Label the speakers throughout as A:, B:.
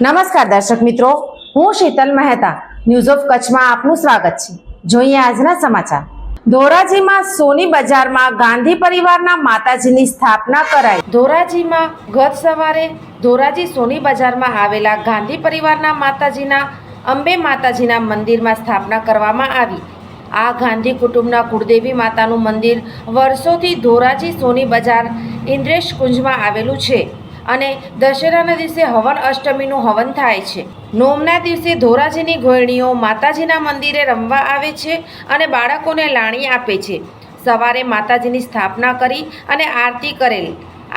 A: નમસ્કાર દર્શક મિત્રો, હું શીતલ મહેતા. ન્યૂઝ ઓફ કચ્છમાં આપનું સ્વાગત છે. જોઈએ આજના સમાચાર. ધોરાજીમાં સોની બજારમાં ગાંધી પરિવારના માતાજીની સ્થાપના કરાઈ. ધોરાજીમાં ગત સવારે ધોરાજી સોની બજારમાં આવેલા ગાંધી પરિવારના માતાજીના, અંબે માતાજીના મંદિરમાં સ્થાપના કરવામાં આવી. આ ગાંધી કુટુંબના કુળદેવી માતાનું મંદિર વર્ષોથી ધોરાજી સોની બજાર ઇન્દ્રેશ કુંજમાં આવેલું છે. અને દશેરાના દિવસે હવન અષ્ટમીનું હવન થાય છે. નોમના દિવસે ધોરાજીની ગોયણીઓ માતાજીના મંદિરે રમવા આવે છે અને બાળકોને લાણી આપે છે. સવારે માતાજીની સ્થાપના કરી અને આરતી કરેલ.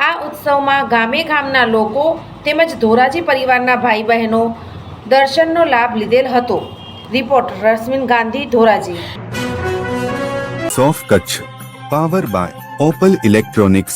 A: આ ઉત્સવમાં ગામે ગામના લોકો તેમજ ધોરાજી પરિવારના ભાઈ બહેનો દર્શનનો લાભ લીધેલ હતો. Report Rashmin Gandhi, Dhoraji.
B: સોફ Kutch, power by Opal electronics.